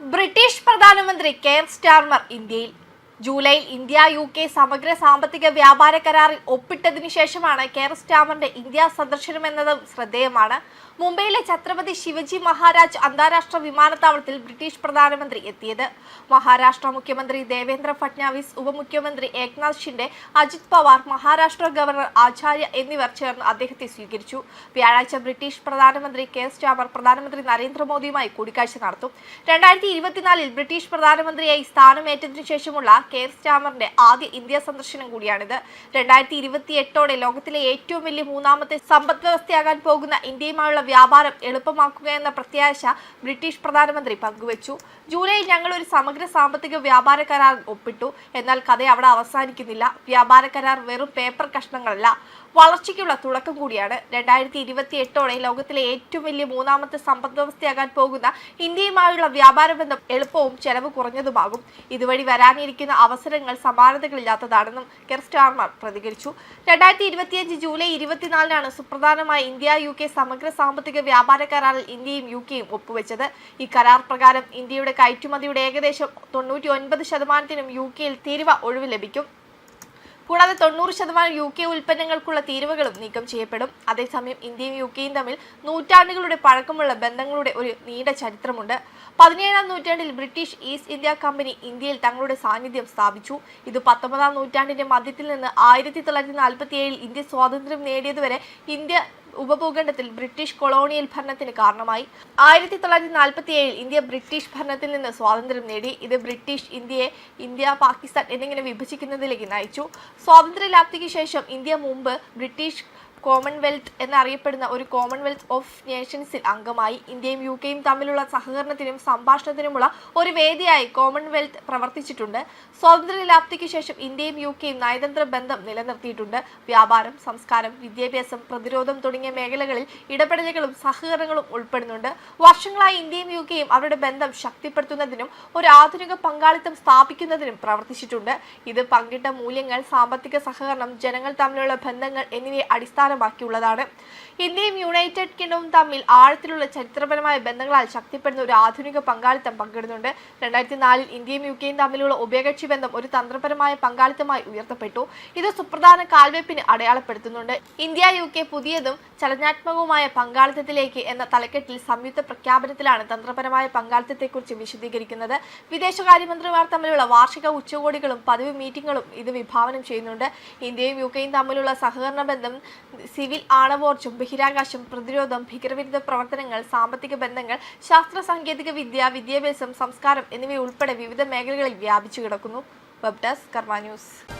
British പ്രധാനമന്ത്രി Keir Starmer ഇന്ത്യയിൽ. ജൂലൈയിൽ ഇന്ത്യ യു കെ സമഗ്ര സാമ്പത്തിക വ്യാപാര കരാറിൽ ഒപ്പിട്ടതിനു ശേഷമാണ് കെയർ സ്റ്റാമറിന്റെ ഇന്ത്യ സന്ദർശനം എന്നതും ശ്രദ്ധേയമാണ്. മുംബൈയിലെ ഛത്രപതി ശിവജി മഹാരാജ് അന്താരാഷ്ട്ര വിമാനത്താവളത്തിൽ ബ്രിട്ടീഷ് പ്രധാനമന്ത്രി എത്തിയത്. മഹാരാഷ്ട്ര മുഖ്യമന്ത്രി ദേവേന്ദ്ര ഫട്നാവിസ് ഉപമുഖ്യമന്ത്രി ഏക്നാഥ് ഷിൻഡെ അജിത് പവാർ മഹാരാഷ്ട്ര ഗവർണർ ആചാര്യ എന്നിവർ ചേർന്ന് അദ്ദേഹത്തെ സ്വീകരിച്ചു. വ്യാഴാഴ്ച ബ്രിട്ടീഷ് പ്രധാനമന്ത്രി കെയർ സ്റ്റാമർ പ്രധാനമന്ത്രി നരേന്ദ്രമോദിയുമായി കൂടിക്കാഴ്ച നടത്തും. രണ്ടായിരത്തി ഇരുപത്തിനാലിൽ ബ്രിട്ടീഷ് പ്രധാനമന്ത്രിയായി സ്ഥാനമേറ്റതിനു ശേഷമുള്ള കെയർ സ്റ്റാമറിന്റെ ആദ്യ ഇന്ത്യ സന്ദർശനം കൂടിയാണിത്. രണ്ടായിരത്തി ഇരുപത്തി എട്ടോടെ ലോകത്തിലെ ഏറ്റവും വലിയ മൂന്നാമത്തെ സമ്പദ് വ്യവസ്ഥയാകാൻ പോകുന്ന ഇന്ത്യയുമായുള്ള വ്യാപാരം എളുപ്പമാക്കുക എന്ന പ്രത്യാശ ബ്രിട്ടീഷ് പ്രധാനമന്ത്രി പങ്കുവച്ചു. ജൂലൈയിൽ ഞങ്ങൾ ഒരു സമഗ്ര സാമ്പത്തിക വ്യാപാര കരാർ ഒപ്പിട്ടു. എന്നാൽ കഥ അവിടെ അവസാനിക്കുന്നില്ല. വ്യാപാര കരാർ വെറും പേപ്പർ കഷ്ണങ്ങളല്ല വളർച്ചയ്ക്കുള്ള തുടക്കം കൂടിയാണ്. രണ്ടായിരത്തി ഇരുപത്തി എട്ടോടെ ലോകത്തിലെ ഏറ്റവും വലിയ മൂന്നാമത്തെ സമ്പദ് വ്യവസ്ഥയാകാൻ പോകുന്ന ഇന്ത്യയുമായുള്ള വ്യാപാര ബന്ധം എളുപ്പവും ചെലവ് കുറഞ്ഞതുമാകും. ഇതുവഴി വരാനിരിക്കുന്ന അവസരങ്ങൾ സമാനതകളില്ലാത്തതാണെന്നും കെർ സ്റ്റാർമർ പ്രതികരിച്ചു. രണ്ടായിരത്തി ഇരുപത്തിയഞ്ച് ജൂലൈ ഇരുപത്തിനാലിനാണ് സുപ്രധാനമായ ഇന്ത്യ യു കെ സമഗ്ര സാമ്പത്തിക വ്യാപാര കരാറിൽ ഇന്ത്യയും യു കെയും ഒപ്പുവെച്ചത്. ഈ കരാർ പ്രകാരം ഇന്ത്യയുടെ കയറ്റുമതിയുടെ ഏകദേശം തൊണ്ണൂറ്റി ഒൻപത് ശതമാനത്തിനും യു കെയിൽ തീരുവ ഒഴിവ് ലഭിക്കും. കൂടാതെ തൊണ്ണൂറ് ശതമാനം യു കെ ഉൽപ്പന്നങ്ങൾക്കുള്ള തീരുവകളും നീക്കം ചെയ്യപ്പെടും. അതേസമയം ഇന്ത്യയും യു കെയും തമ്മിൽ നൂറ്റാണ്ടുകളുടെ പഴക്കമുള്ള ബന്ധങ്ങളുടെ ഒരു നീണ്ട ചരിത്രമുണ്ട്. പതിനേഴാം നൂറ്റാണ്ടിൽ ബ്രിട്ടീഷ് ഈസ്റ്റ് ഇന്ത്യ കമ്പനി ഇന്ത്യയിൽ തങ്ങളുടെ സാന്നിധ്യം സ്ഥാപിച്ചു. ഇത് പത്തൊമ്പതാം നൂറ്റാണ്ടിന്റെ മധ്യത്തിൽ നിന്ന് ആയിരത്തി തൊള്ളായിരത്തി നാൽപ്പത്തി ഏഴിൽ ഇന്ത്യ സ്വാതന്ത്ര്യം നേടിയതുവരെ ഇന്ത്യ ഉപഭൂഖണ്ഡത്തിൽ ബ്രിട്ടീഷ് കൊളോണിയൽ ഭരണത്തിന് കാരണമായി. ആയിരത്തി തൊള്ളായിരത്തി നാൽപ്പത്തി ഏഴിൽ ഇന്ത്യ ബ്രിട്ടീഷ് ഭരണത്തിൽ നിന്ന് സ്വാതന്ത്ര്യം നേടി. ഇത് ബ്രിട്ടീഷ് ഇന്ത്യയെ ഇന്ത്യ പാകിസ്ഥാൻ എന്നിങ്ങനെ വിഭജിക്കുന്നതിലേക്ക് നയിച്ചു. സ്വാതന്ത്ര്യലാപ്തിക്ക് ശേഷം ഇന്ത്യ മുമ്പ് ബ്രിട്ടീഷ് കോമൺവെൽത്ത് എന്നറിയപ്പെടുന്ന ഒരു കോമൺവെൽത്ത് ഓഫ് നേഷൻസിൽ അംഗമായി ഇന്ത്യയും യു കെയും തമ്മിലുള്ള സഹകരണത്തിനും സംഭാഷണത്തിനുമുള്ള ഒരു വേദിയായി കോമൺവെൽത്ത് പ്രവർത്തിച്ചിട്ടുണ്ട്. സ്വാതന്ത്ര്യലാപ്തിക്ക് ശേഷം ഇന്ത്യയും യു കെയും നയതന്ത്ര ബന്ധം നിലനിർത്തിയിട്ടുണ്ട്. വ്യാപാരം സംസ്കാരം വിദ്യാഭ്യാസം പ്രതിരോധം തുടങ്ങിയ മേഖലകളിൽ ഇടപെടലുകളും സഹകരണങ്ങളും ഉൾപ്പെടുന്നുണ്ട്. വർഷങ്ങളായി ഇന്ത്യയും യു കെയും അവരുടെ ബന്ധം ശക്തിപ്പെടുത്തുന്നതിനും ഒരു ആധുനിക പങ്കാളിത്തം സ്ഥാപിക്കുന്നതിനും പ്രവർത്തിച്ചിട്ടുണ്ട്. ഇത് പങ്കിട്ട മൂല്യങ്ങൾ സാമ്പത്തിക സഹകരണം ജനങ്ങൾ തമ്മിലുള്ള ബന്ധങ്ങൾ എന്നിവയെ അടിസ്ഥാനമാക്കിയുള്ളതാണ് ഇന്ത്യയും യുണൈറ്റഡ് കിങ്ഡവും തമ്മിൽ ആഴത്തിലുള്ള ചരിത്രപരമായ ബന്ധങ്ങളാൽ ശക്തിപ്പെടുന്ന ഒരു ആധുനിക പങ്കാളിത്തം പങ്കിടുന്നുണ്ട്. രണ്ടായിരത്തി നാലിൽ ഇന്ത്യയും യു കെയും തമ്മിലുള്ള ഉഭയകക്ഷി ബന്ധം ഒരു തന്ത്രപരമായ പങ്കാളിത്തമായി ഉയർത്തപ്പെട്ടു. ഇത് സുപ്രധാന കാൽവെപ്പിന് അടയാളപ്പെടുത്തുന്നുണ്ട്. ഇന്ത്യ യു കെ പുതിയതും ചലനാത്മകവുമായ പങ്കാളിത്തത്തിലേക്ക് എന്ന തലക്കെട്ടിൽ സംയുക്ത പ്രഖ്യാപനത്തിലാണ് തന്ത്രപരമായ പങ്കാളിത്തത്തെക്കുറിച്ച് വിശദീകരിക്കുന്നത്. വിദേശകാര്യമന്ത്രിമാർ തമ്മിലുള്ള വാർഷിക ഉച്ചകോടികളും പതിവ് മീറ്റിംഗുകളും ഇത് വിഭാവനം ചെയ്യുന്നുണ്ട്. ഇന്ത്യയും യു കെയും തമ്മിലുള്ള സഹകരണ ബന്ധം സിവിൽ ആണവോർജം ബഹിരാകാശം പ്രതിരോധം ഭീകരവിരുദ്ധ പ്രവർത്തനങ്ങൾ സാമ്പത്തിക ബന്ധങ്ങൾ ശാസ്ത്ര സാങ്കേതിക വിദ്യ വിദ്യാഭ്യാസം സംസ്കാരം എന്നിവയുൾപ്പെടെ വിവിധ മേഖലകളിൽ വ്യാപിച്ചു കിടക്കുന്നു. വെബ് ഡെസ്ക് കർമ്മ ന്യൂസ്